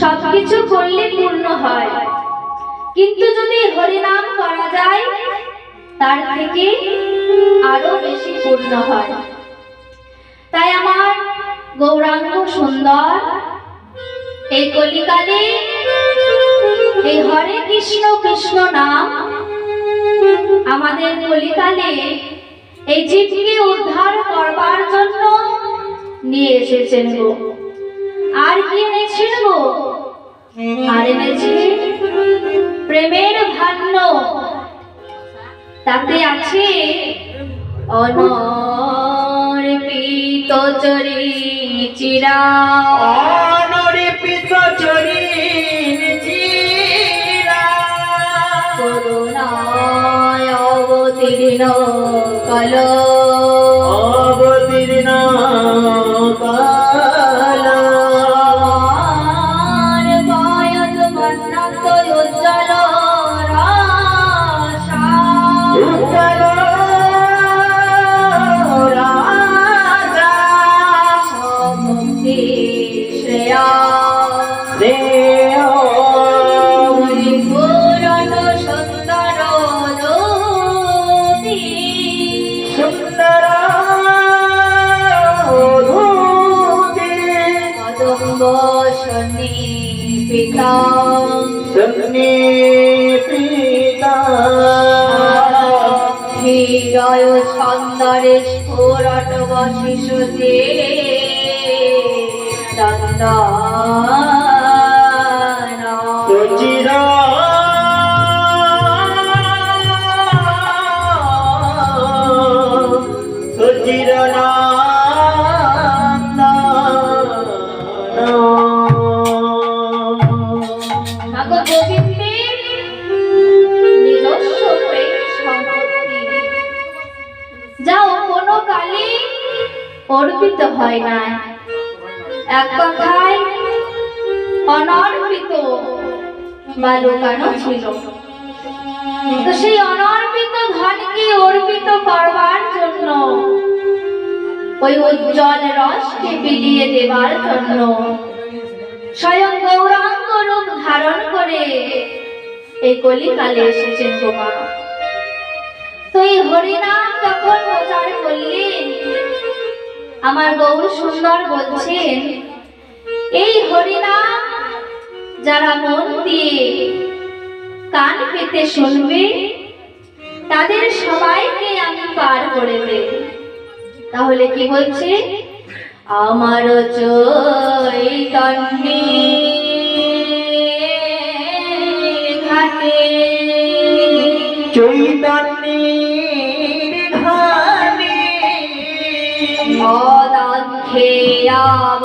সবকিছু করলে পূর্ণ হয়। কিন্তু যদি হরিনাম করা যায়, তার থেকে আরও বেশি পূর্ণ হয়। তাই আমার গৌরাঙ্গ সুন্দর, এই কলিকালে এই হরে কৃষ্ণ কৃষ্ণ নাম, আমাদের কলিকালে এই জীবকে উদ্ধার করবার জন্য নিয়ে এসেছেন গো। আর কি এনেছেন গো? আর প্রেমের ভান্ন তাতে আছে অনর্পিত চরি চিরা শনি পিতা সন্নিপিতা। হৃদয় সুন্দরে স্ফুরট বশিষতে চন্দন অর্পিত হয় না এক কথায় অনর্পিত বা লুকানো ছিল। তো সেই অনর্পিত ধনকে অর্পিত করবার জন্য, ওই উজ্জ্বল রসকে বিলিয়ে দেবার জন্য, স্বয়ং গৌরাঙ্গ রূপ ধারণ করে এই কলিকালে এসেছেন গোমা তো এই হরিনাম যখন প্রচার করলেন আমার গৌর সুন্দর বলছেন, এই হরিনাম যারা মন দিয়ে কান পেতে শুনবে, তাদের সবাইকে আমি পার করে দেব। তাহলে কি বলছে? আমার চৈতন্যে ঘাটে চৈতন্যের অদাক্ষে আরে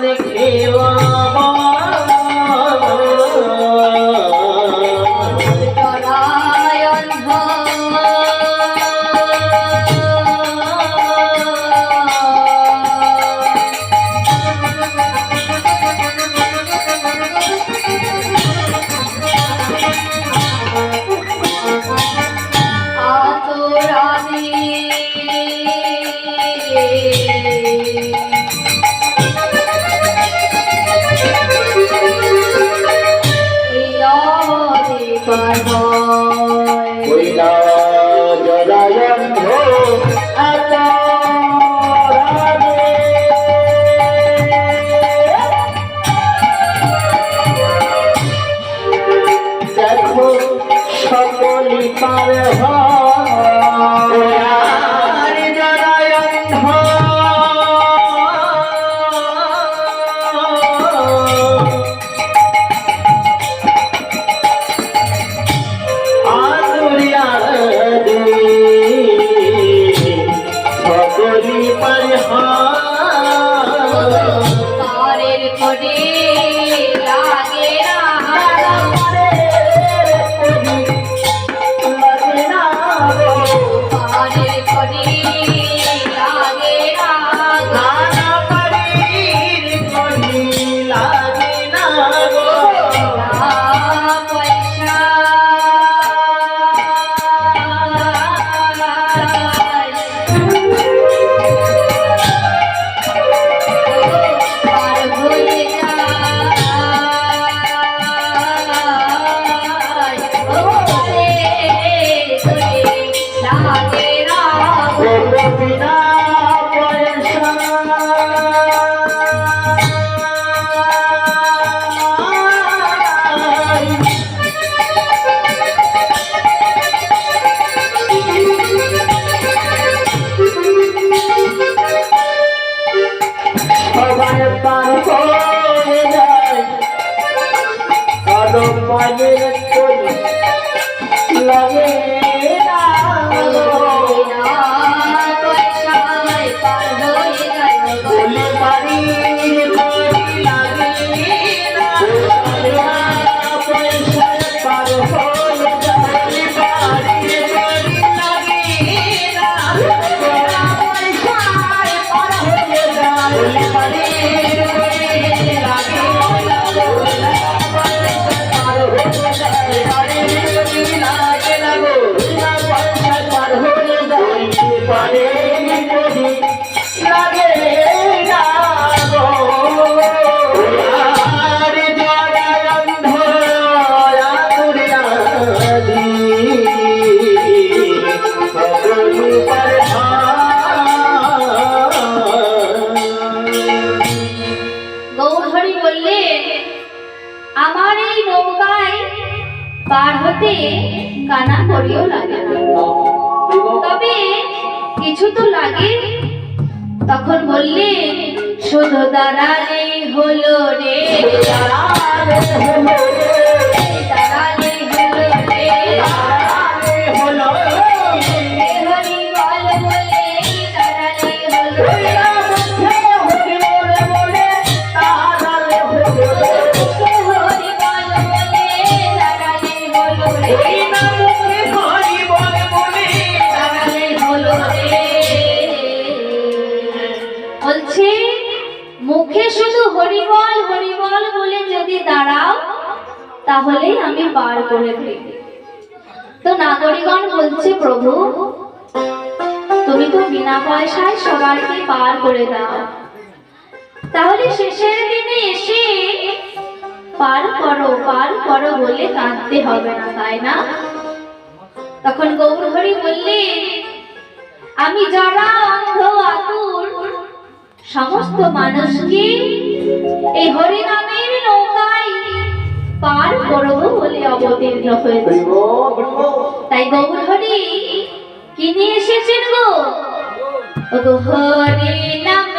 আদান কদম শুধু রে হলো রে দাঁড়ালে হলো রে তাহলে আমি পার করে দেব তো নাগরিকগণ বলছে, প্রভু, তুমি তো বিনা পয়সায় সবাইকে পার করে দাও। তাহলে শেষের দিনে এসে পার করো পার করো বলে কাঁদতে হবে না, তাই না? তখন গৌরহরি বললে আমি যারা অন্ধ, আতুর, সমস্ত মানুষকে এই হরিনামের নৌকায় পার করব বলে অবতীর্ণ হয়েছে। তাই গৌরহরি কি নিয়ে এসেছেন গো। গো হরি নামে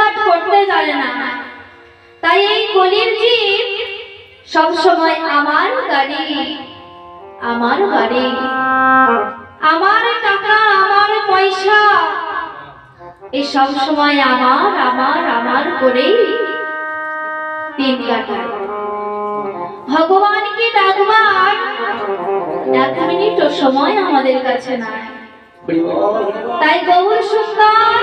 পাঠ করতে জানে না। তাই এই কলির জীব সব সময় আমার গাড়ি, আমার বাড়ি আমার টাকা, আমার পয়সা এই সব সময় আমার আমার আমার করেই দিন কাটায়। ভগবানকে ডাকবার এক মিনিটও সময় আমাদের কাছে নাই। তাই গৌর সুন্দর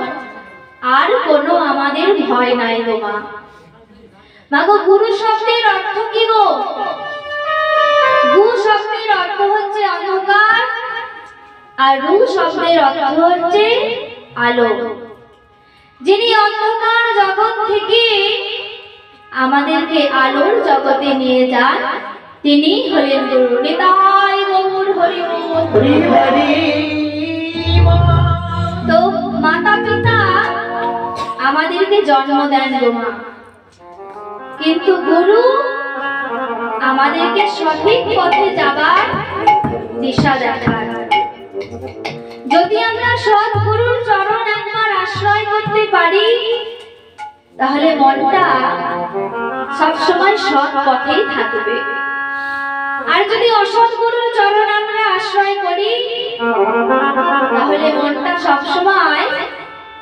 আর কোনো আমাদের ভয় নাই গো মা। মাগো গুরু শব্দের অর্থ কি গো? গু শব্দের অর্থ হচ্ছে অন্ধকার আর রু শব্দের অর্থ হচ্ছে আলো। যিনি অন্ধকার জগৎ থেকে আমাদেরকে আলোর জগতে নিয়ে যান তিনি হলেন গুরু। নিতাই গৌর। হরি হরি তো মাতা পিতা আমাদেরকে জন্ম দেন গো মা। কিন্তু গুরু, আমাদেরকে সঠিক পথে যাবার দিশা দেখান। যদি আমরা সৎ গুরুর চরণ একবার আশ্রয় করতে পারি, তাহলে মনটা সবসময় সৎ পথেই থাকবে। আর যদি অসৎ গুরুর চরণ আমরা আশ্রয় করি, তাহলে মনটা সবসময়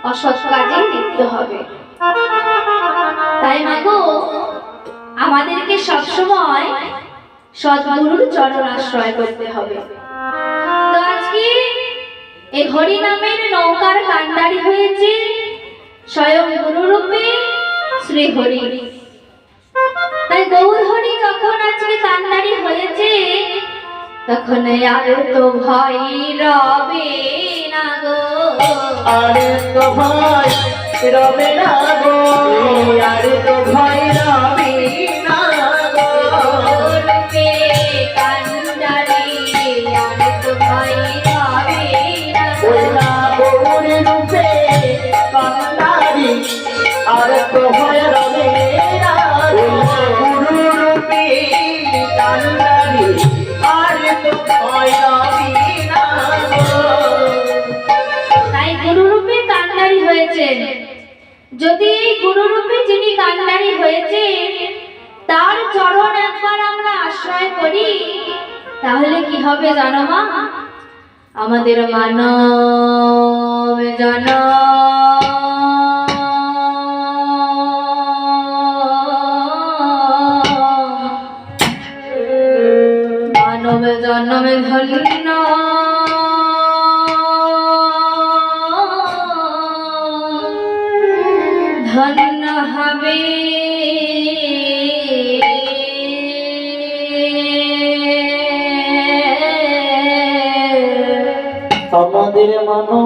অসৎ কাজে লিপ্ত হবে। তাই মাগো, আমাদেরকে সবসময় সদ্গুরুর চরণ আশ্রয় করতে হবে। আজকে এই হরি নামের নৌকার কান্ডারি হয়েছে স্বয়ং গুরুরূপে শ্রী হরি তাই গৌর হরি যখন আজকে কান্ডারি হয়েছে তখন আর তো ভয় রবে না গো। আর তো ভয় রবে না গো। আর তো ভয় যদি এই গুরুরূপে যিনি কান্ডারি হয়েছে তার চরণ একবার আমরা আশ্রয় করি, তাহলে কি হবে জানো মা? আমাদের মানব জন ধন্য হবে। আমাদের মানো।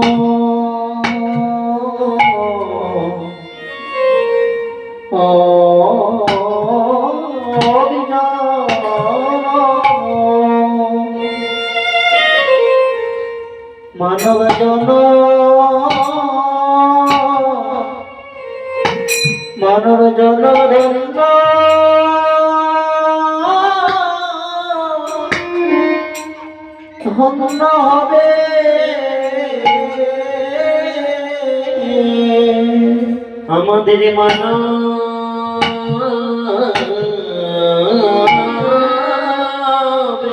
মানব জন জনধন্য ধন্য হবে। আমাদের মানব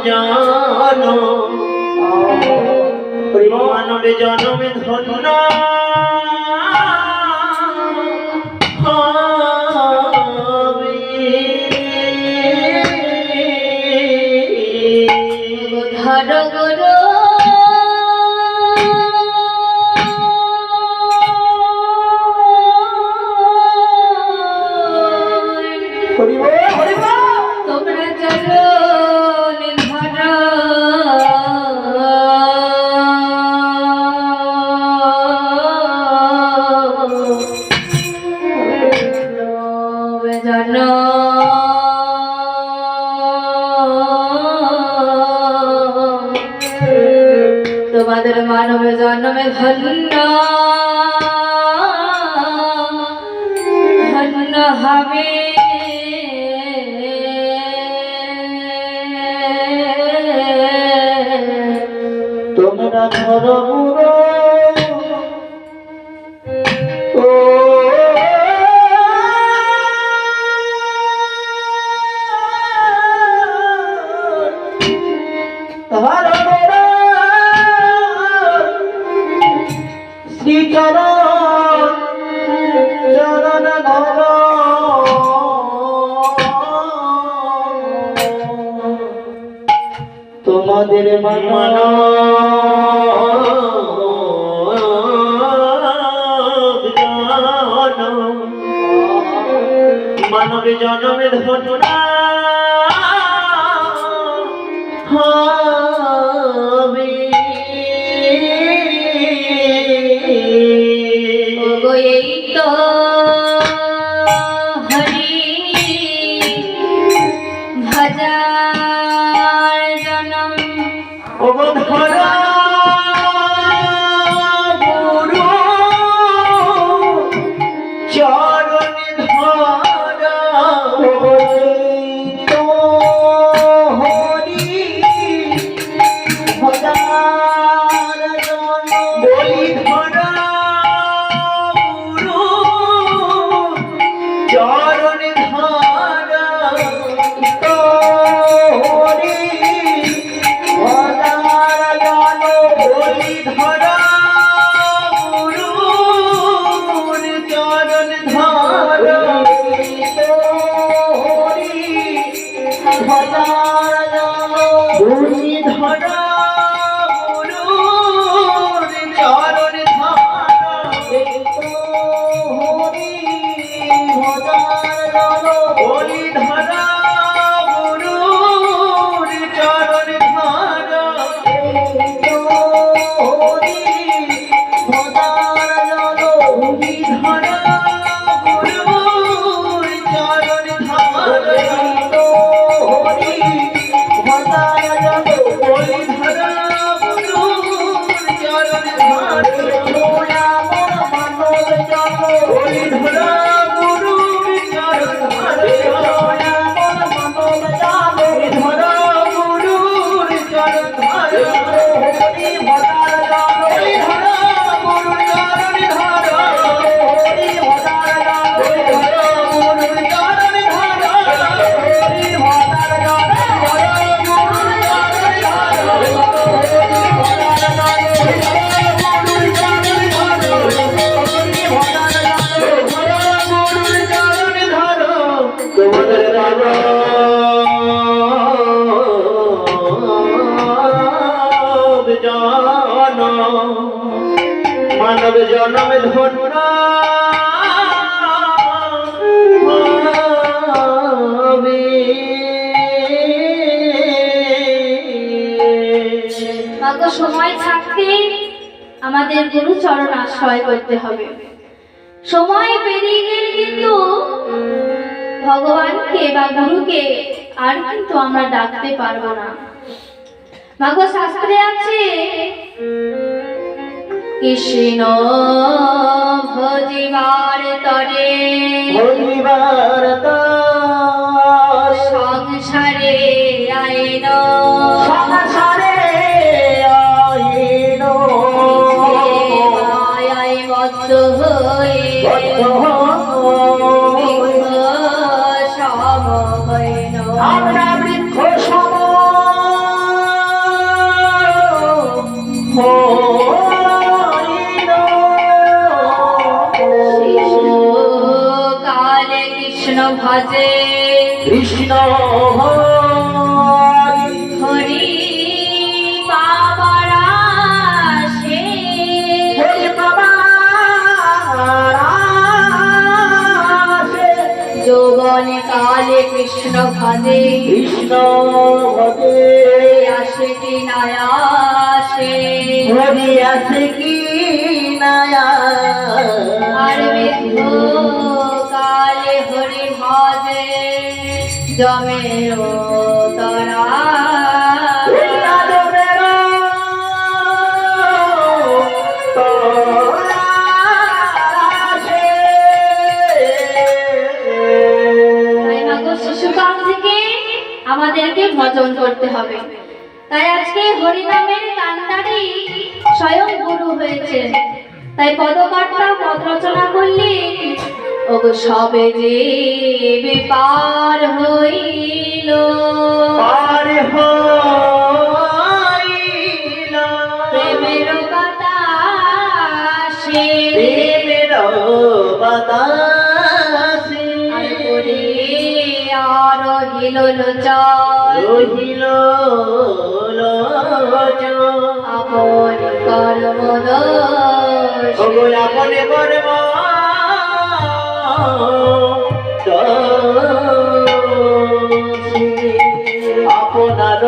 জানো। মানবে জনমে ধন্য। জন তোমাদের মানব জন্মে ধন্য। ধন্য হবে। তোমরা ধর তোমাদের মানো মানব জনমের ধনা আমাদের গুরু চরণ আশ্রয় করতে হবে। সময় পেরিয়ে গেলে কিন্তু ভগবানকে বা গুরুকে আর কিন্তু আমরা ডাকতে পারব না। মাগো শাস্ত্রে আছে কৃষ্ণ ভজিবার তরে ভজিবার তার সংসারে আইন সংসারে ভজে কৃষ্ণ ভজে আসে কি নয়াসে হরি আসে কি নয়া? আর কালে হরি ভজে জমে তরা করতে হবে। তাই আজকে হরিনামের কান্তারি স্বয়ং গুরু হয়েছে তাই পদকর্তা পদ রচনা করলে ওগো সবে যে বেপার হইল। প্রেমের বাতাসে। আর করে আর হিল লোচন আপন কর্ম। দোষ আপন কর্ম আপনার